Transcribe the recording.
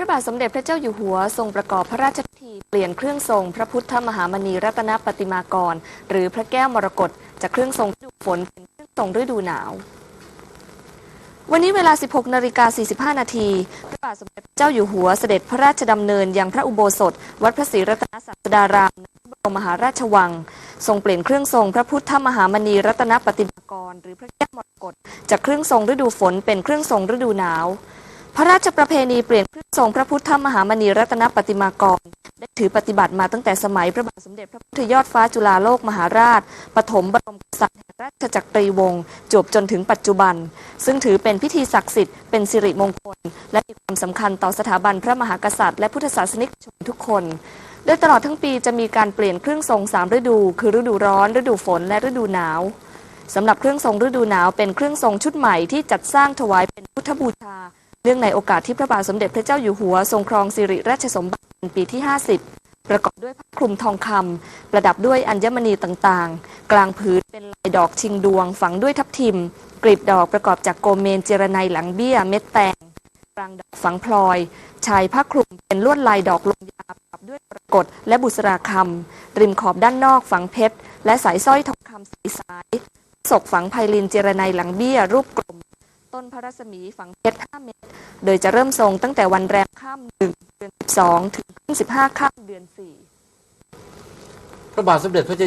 พระบาทสมเด็จพระเจ้าอยู่หัวทรงประกอบพระราชพิธีเปลี่ยนเครื่องทรงพระพุทธมหามณีรัตนปฏิมากร หรือพระแก้วมรกตจากเครื่องทรงฤดูฝนเป็นเครื่องทรงฤดูหนาว วันนี้เวลา 16นาฬิกา45 นาทีพระบาทสมเด็จเจ้าอยู่หัวเสด็จพระราชดำเนินยังพระอุโบสถ วัดพระศรีรัตนศาสดารามพระบรมมหาราชวัง ทรงเปลี่ยนเครื่องทรงพระพุทธมหามณีรัตนปฏิมากร หรือพระแก้วมรกตจากเครื่องทรงฤดูฝนเป็นเครื่องทรงฤดูหนาว พระราชประเพณีเปลี่ยนเครื่องทรงพระพุทธมหามณีรัตนปฏิมากร ได้ถือปฏิบัติมาตั้งแต่สมัยพระบาทสมเด็จพระพุทธยอดฟ้าจุฬาโลกมหาราช ปฐมบรมกษัตริย์แห่งราชจักรีวงศ์จวบจนถึงปัจจุบัน ซึ่งถือเป็นพิธีศักดิ์สิทธิ์เป็นสิริมงคล และมีความสำคัญต่อสถาบันพระมหากษัตริย์และพุทธศาสนิกชนทุกคนโดยตลอดทั้งปีจะมีการเปลี่ยนเครื่องทรงสามฤดู คือฤดูร้อน ฤดูฝนและฤดูหนาวสำหรับเครื่องทรงฤดูหนาวเป็นเครื่องทรงชุดใหม่ที่จัดสร้างถวายเป็นพุทธบูชา นื่องในโอกาสที่พระบาทสมเด็จพระเจ้าอยู่หัว ทรงครองสิริราชสมบัติปีที่ 50 ประกอบด้วยผ้าคลุมทองคำประดับด้วยอัญมณีต่างๆ กลางผืนเป็นลายดอกชิงดวง ฝังด้วยทับทิม กลีบดอกประกอบจากโกเมนเจรไนหลังเบี้ยเม็ดแตงกลางดอกฝังพลอยชายผ้าคลุมเป็นลวดลายดอกลงยาประดับด้วยปรากฏและบุษราคำริมขอบด้านนอกฝังเพชร และสายสร้อยทองคำสีสายศกฝังไพลินเจรไนหลังเบี้ยรูปกลม ต้นพระรัศมีฝังเพชร5เมตร โดยจะเริ่มทรงตั้งแต่วันแรมข้ามหนึ่งเดือน12 ถึงขึ้น15ข้ามเดือน 4 พระบาทสมเด็จพระเจ้าอยู่